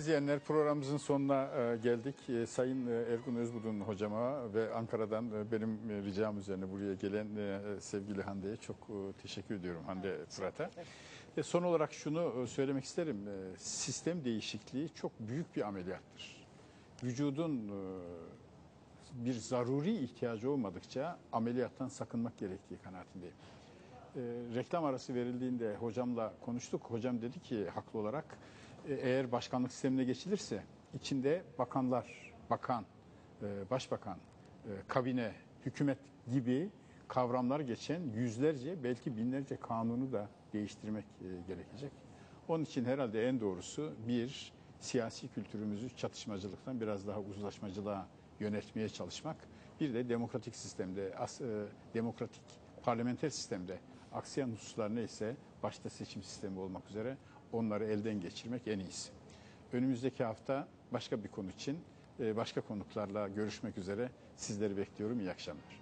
İzleyenler programımızın sonuna e, geldik. E, Sayın e, Ergun Özbudun hocama ve Ankara'dan benim ricam üzerine buraya gelen sevgili Hande'ye çok teşekkür ediyorum Hande Fırat'a. E, Son olarak şunu söylemek isterim. Sistem değişikliği çok büyük bir ameliyattır. Vücudun bir zaruri ihtiyacı olmadıkça ameliyattan sakınmak gerektiği kanaatindeyim. Reklam arası verildiğinde hocamla konuştuk. Hocam dedi ki haklı olarak eğer başkanlık sistemine geçilirse içinde bakanlar, bakan, e, başbakan, e, kabine, hükümet gibi kavramlar geçen yüzlerce belki binlerce kanunu da değiştirmek e, gerekecek. Onun için herhalde en doğrusu bir siyasi kültürümüzü çatışmacılıktan biraz daha uzlaşmacılığa yönetmeye çalışmak. Bir de demokratik sistemde, e, demokratik parlamenter sistemde aksayan hususlar neyse başta seçim sistemi olmak üzere onları elden geçirmek en iyisi. Önümüzdeki hafta başka bir konu için e, başka konuklarla görüşmek üzere sizleri bekliyorum. İyi akşamlar.